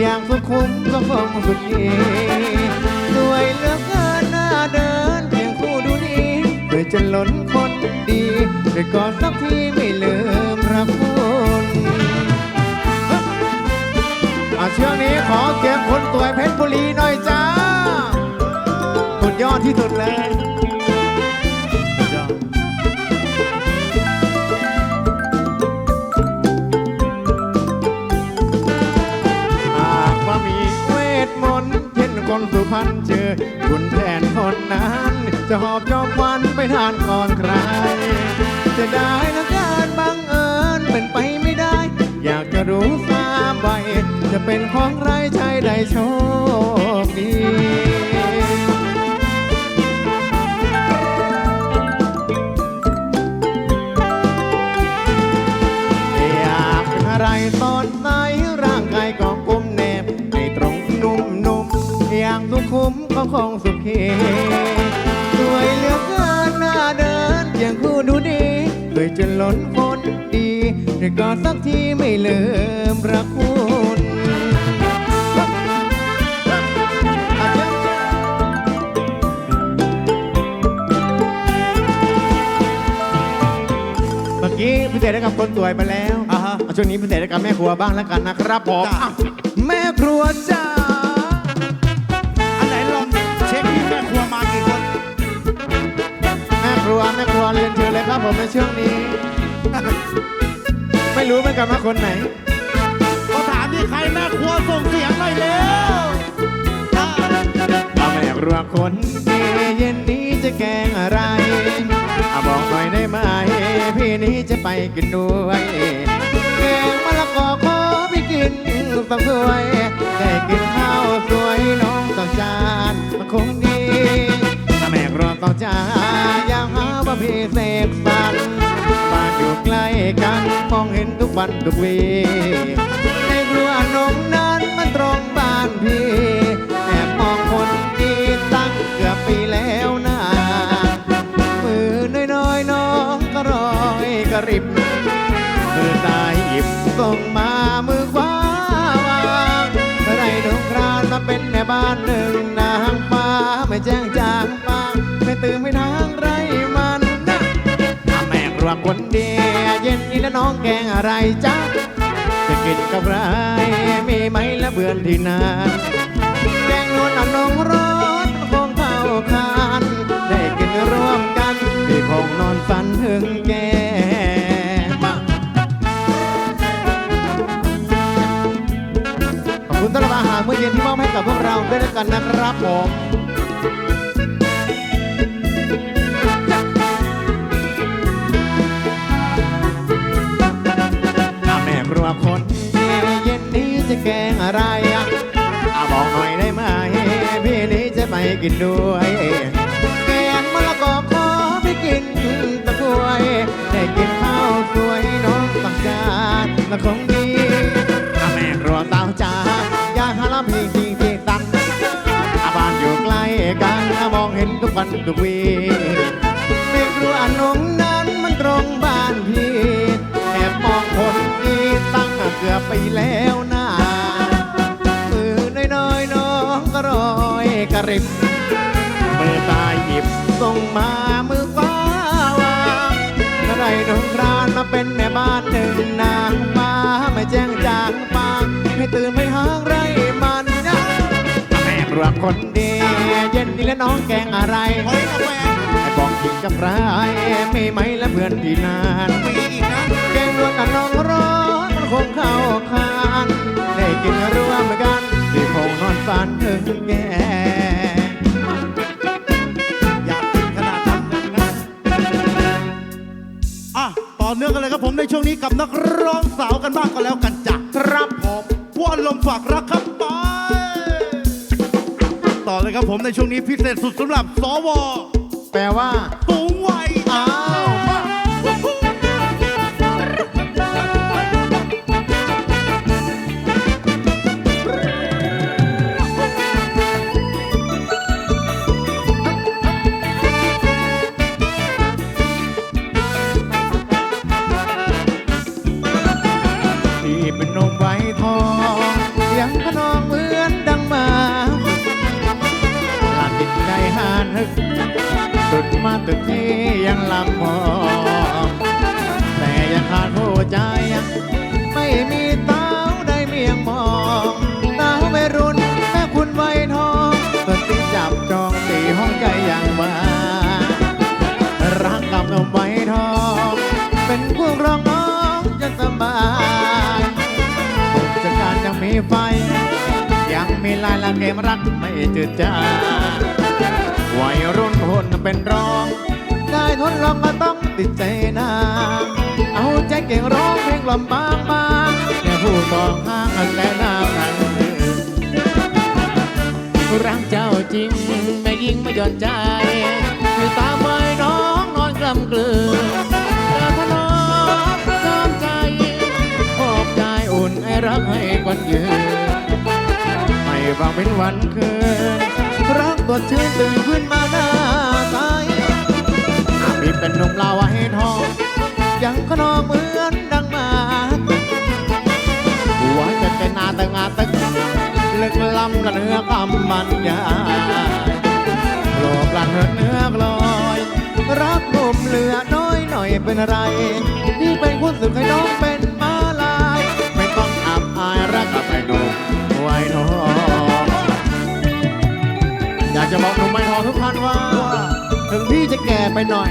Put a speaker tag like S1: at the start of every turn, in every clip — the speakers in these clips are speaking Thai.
S1: อย่างสุขุมก็คงสุดเยสวยเหลือกเกินหน้าเดินเพียงคู่ดูนี้เคยจะล้นคนดีได้กอดสักทีไม่ลืมพระคุณอาเช่วงนี้ขอเก็บคนตัวเพชรบุรีหน่อยจ้าสุดยอดที่สุดเลย คนสุพรรณเจอคุณแทนคนนั้น จะหอบจอบวันไปทานก่อนใคร จะได้และการบังเอิญเป็นไปไม่ได้ อยากจะรู้ทราบจะเป็นของใครชายใดโชคดี มก็คงสุขีสวยเหลือเกินหน้าเดินอย่างคู่ดูดีเคยจนล้นคนดีแต่ก็สักทีไม่ลืมรักคุณอาจารย์เมื่อกี้พิเศษได้กับคนสวยไปแล้ว
S2: อ่าฮะ
S1: เอาช่วงนี้พิเศษให้กับแม่ครัวบ้างแล้วกันนะครับผม
S2: จ้ะ
S1: อะแม่ครัวจ้า
S2: ช็คที่แม่ครัวมากี่คน
S1: แม่ครัวแม่ครัวเรียนเชิญเลยครับผมในช่วงนี้ ไม่รู้เหมือนกันว่าคนไหน
S2: เขาถามที่ใครแม่ครัวส่งเสียงหน่อยเร็วอะ
S1: เอาแม่ครัวคนดีเย็นนี้จะแกงอะไรเอาบอกหน่อยได้ไหมพี่นี้จะไปกินด้วยแกงมะละกอขอพี่กินสักถ้วย พี่เสกสรรบ้านอยู่ใกล้กันมองเห็นทุกวันทุกวีในครัวนงนั้นมันตรงบ้านพี่แอบมองคนดีตั้งเกือบปีแล้วนะมือน้อยๆน้องก็รอยกระริบมือตายหยิบส่งมามือขวาวางเมื่อไรดงครานมาเป็นแม่บ้านหนึ่ง แล้วน้องแกงอะไรจ๊ะจะกินกับไรมีไหมละเบื่อที่นานแกงนวลอนนงร้อนคงเข้าคานได้กินร่วมกันพี่คงนอนฝันถึงแกขอบคุณสำหรับอาหารเมื้อเย็นที่มอบให้กับพวกเราด้วยแล้วกันนะครับผม อะไรอะบอกหน่อยได้ไหมพี่นี้จะไปกินด้วยแกงมะละกอขอไปกินตะกล้วยได้กินข้าวสวยน้องตักจานละคงดีถ้าแม่ครัวตาวจานอยากหาลำพีจริงที่ตันอาบ้านอยู่ใกล้กันมองเห็นทุกวันทุกวีแม่ครัวอนงนั้นมันตรงบ้านพี่แอบมองคนดีตั้งเกือบไปแล้วนะ ระริบมือตายหยิบส่งมามือขวาวางเมื่อไรดงครานมาเป็นแม่บ้านหนึ่งนางฟ้าไม่แจ้งจางปางให้ตื่นไม่ทางไรมันนะแม่ครัวคนดี เย็นนี้แล้วน้องแกงอะไร
S2: หอยกาแฟ
S1: ไอ้บอกกินกับไรมีไหมและเพื่อนที่นาน
S2: มีอีกนะ
S1: แกงรวนกับน้องร้อนมันคงเข้าคานได้กินร่วมกันที่คงนอนฝันถึงแก
S2: กับนักร้องสาวกันบ้างก็แล้วกันจ้ะ
S1: ครับผม
S2: ว่าลมฝากรักครับไปต่อเลยครับผมในช่วงนี้พิเศษสุดสำหรับสว
S1: แปลว่า
S2: สูงวัย
S1: อ้า เป็นนมไว้ทองยังพนองเหมือนดังมาลาติดใจหานฮึกสุดมาตึกที่ยังลำมองแต่ยังขาดหัวใจไม่มี ลายละเกมรักไม่จืดจางวัยรุ่นคนเป็นรอง ได้ทดลองมาต้องติดใจนางเอาใจเก่งร้องเพลงลำบางบางแค่ผู้ตองข้างแต่หน้าพันรักเจ้าจริงแม่ยิงไม่หย่อนใจอยู่ตาไว้น้องนอนกลำกลืนแต่พน้องชอบใจอบใจอุ่นไอรักให้กวันยืน เป็นวันคืนรักตัวชื่นตื่นขึ้นมาหน้าใสอามีเป็นหนุ่มลาวให้ทองยังขนองเหมือนดังมาหัวจะเป็นอาตึงอาตึงลึกล้ำละเนื้อคำบรรยายโลกลันเหินเนื้อกลอยรักหนุ่มเหลือน้อยหน่อยเป็นไรนี่เป็นคุณสึกให้น้องเป็น นุ่มไม้ทองทุกท่านว่า ถึงพี่จะแก่ไปหน่อย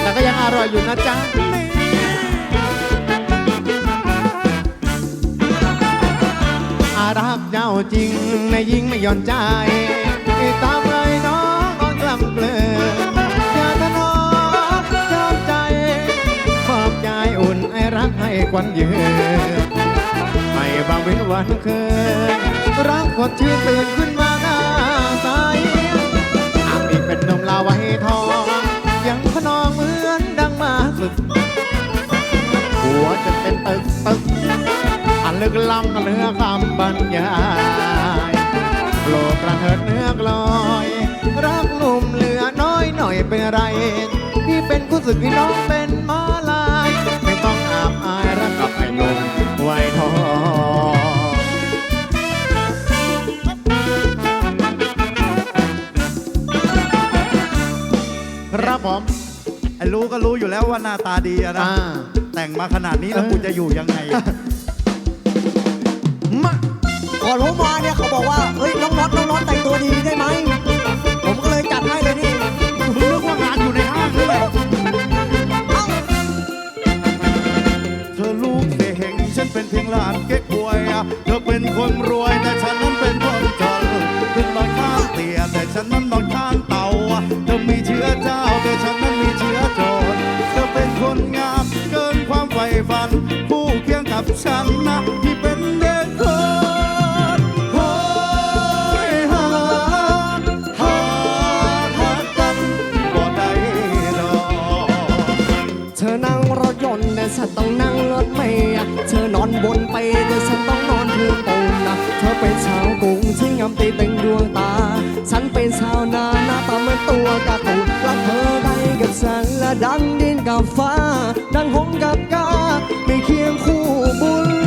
S1: แต่ก็ยังอร่อยอยู่นะจ๊ะอารักเจ้าจริงในยิ่งไม่ย่อนใจตามเลยน้องนอนกลำเกลืออย่าทะนอชอบใจขอบใจอุ่นไอรักให้ควันยืนไม่บางเว้นวันคืนรักกดชื่นตื่นขึ้นมาาไว้ทอง ยังพนองเหมือนดังมาสุด หัวจะเป็นตึกตึก อันลึกล้ำเหนเนื้อคำบรรยายโลกระเถิดเนื้อกลอย รักหนุ่มเหลือน้อยหน่อยเป็นไร ที่เป็นผู้สึกพี่น้องเป็นมา ก็รู้
S2: อยู่แล้วว่าหน้าตาดีอะนะ
S1: อ่า
S2: แต่งมาขนาดนี้แล้ว
S1: เออ
S2: กูจะอยู่ยังไง
S1: มา
S3: ก่อนผมมาเนี่ยเขาบอกว่า เฮ้ยน้องน็อตน้องน็อตแต่งตัวดีได้ไหม ผมก็เลยจัดให้เลยนี่
S2: มึงนึกว่างานอยู่ในห้างด้วย
S3: เอ้า
S2: เธอลูกเสเฮงฉันเป็นเพียงหลานเก๊กหวยอะเธอเป็นคนรวย ยนต์แต่ฉัน
S3: ต้องนั่งรถเมล์อะเธอนอนบนไปแต่ฉันต้องนอนพื้นปูนนะเธอเป็นชาวกรุงที่งามตีเป็นดวงตา ฉันเป็นชาวนาหน้าตาเหมือนตัวกร์ตูนรักเธอได้กับฉันและดังดินกับฟ้า ดังหงกับกา খুবুল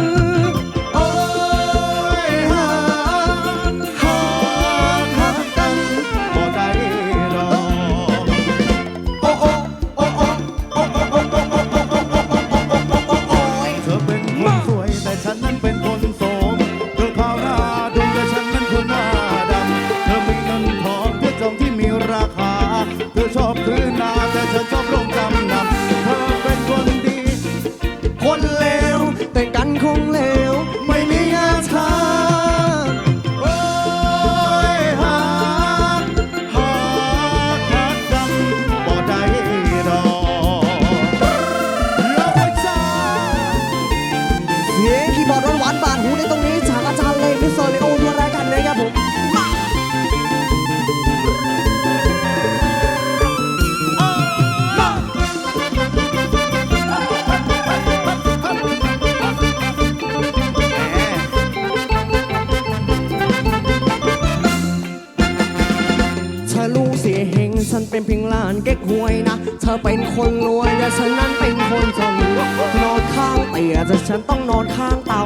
S3: เธ
S2: อเป็นคนร
S3: วยแต่ฉันนั้นเป็นคนจนนอนข้างเตียแต่ฉันต้องนอนข้างเตา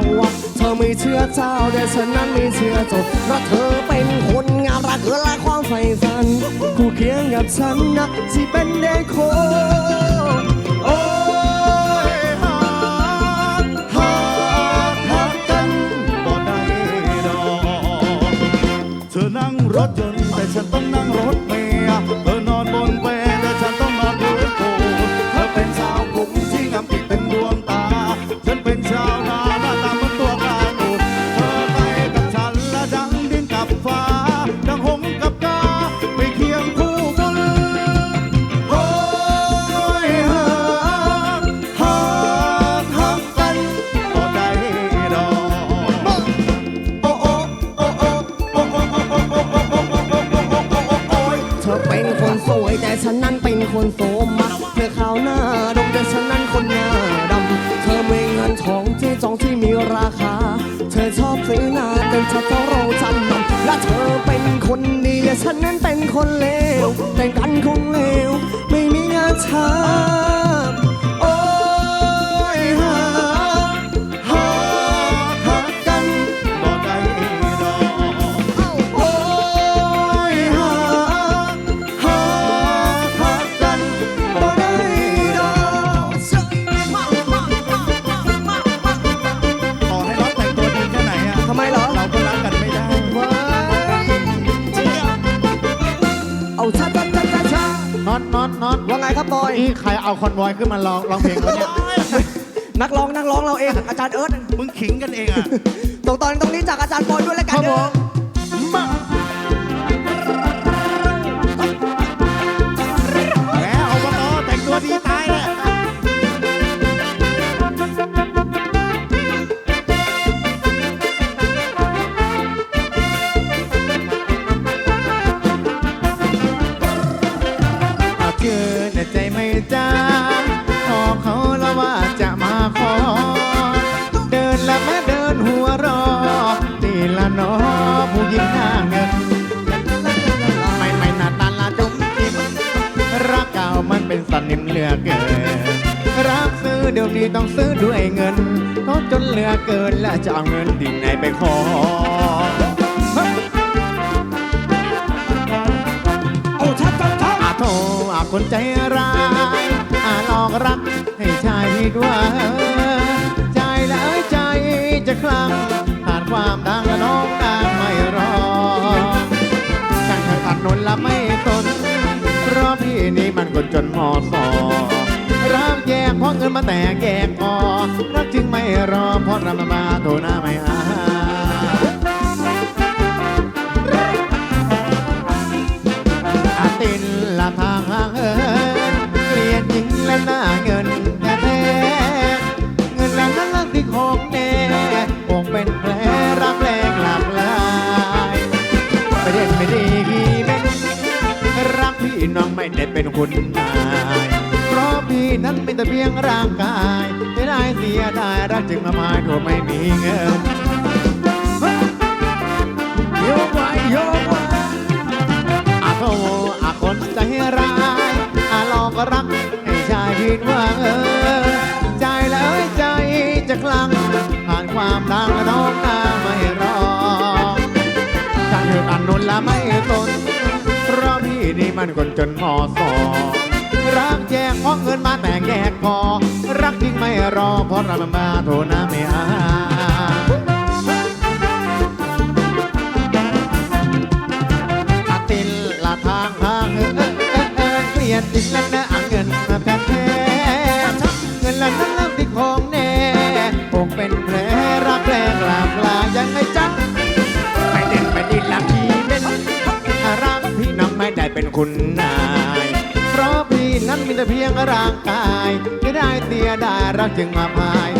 S3: เธอมีเชื้อเจ้าแต่ฉันนั้นไมีเชื้อจนเพราะเธอเป็นคนงามรักและความใฝ่ฝันคู่เคียงกับฉันนะที่เป็นเด็กโค
S2: โอ้ยหากหากหักกันบ่ได้ดอกเธอนั่งรถยนต์แต่ฉันต้องนั่งรถ ราคา
S3: เธอชอบซื้อนาเต็มชอบเจ้าราจำนำและเธอเป็นคนดีฉันนั้นเป็นคนเลวแต่งกันคงเลวไม่มีงานทำ
S2: บบอ
S3: ย
S1: นี่ใครเอาคอนวอยขึ้นมาร้องร้องเพลงวะเนี่ย
S3: นักร้องนักร้องเราเอง อาจารย์เอิร์ธ
S2: มึงขิงกันเองอะ
S3: ตรงตอนตรงนี้จากอาจารย์บอยด้วยแล้ว
S1: ค
S3: กัน
S1: รับผ
S3: เด้อ
S2: เดี๋ย
S1: วนี้ต้องซื้อด้วยเงินเขาจนเหลือเกินและจะเอาเงินที่ไหนไปขอ
S3: โอ้ชาชาชา
S1: อาโทอาคนใจร้ายอาหลอกรักให้ชายดหวังใจและใจจะคลั่งผ่านความดังและน้องดังไม่รอช่างทางตัดนนละไม่ตนเพราะพี่นี่มันคนจนมอสอ แยกเพราะเงินมาแตกแยกคอรักจึงไม่รอเพราะรำมาโทหน้าไม่หาอาตินละทางห่างเหินเกลียดหญิงและหน้าเงินแท้แท้เงินและนั้นลักที่ของแน่คงเป็นแผลรักแรงหลากหลายไม่เด่นไม่ดีกี่เป็นรักพี่น้องไม่ได้เป็นคุณนาย นั้นเป็นแต่เพียงร่างกายไม่ได้เสียดายรักจึงมาหมายก็ไม่มีเงินโยกไว้โยกไว้อาโทอาคนใจร้ายอาลอกรักให้ชายผิดหวังเออใจแล้วใจจะคลั่งผ่านความดังน้องนาไม่รอช่างเถอะอันนุนละไม่ตนเพราะพี่นี่มันคนจนมอสอ รักแยกเพราะเงินมาแต่งแยกคอรักจริงไม่รอเพราะเรามาโทน้าไม่อาอาตินละทางทางเออเออเออเออเกลียดดินและนะเงินมาแพ้แท้เงินละนั้นเริ่มที่ของแน่คงเป็นแผลรักแรงหลากลายยังไงจ๊ะไม่เด่นไม่ดีหลักทีเป็นรักพี่น้องไม่ได้เป็นคุณนาย นั้นมีแต่เพียงร่างกายไม่ได้เตียได้รักจึงมาพาย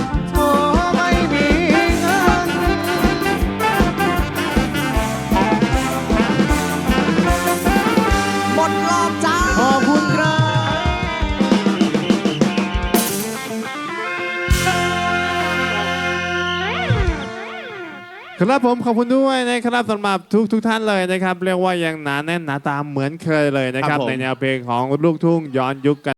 S4: ครับผมขอบคุณด้วยนะครับสำหรับทุกทุกท่านเลยนะครับ เรียกว่ายังหนาแน่นหนาตาเหมือนเคยเลยนะครับ
S2: ครับผม
S4: ในแนวเพลงของลูกทุ่งย้อนยุคกัน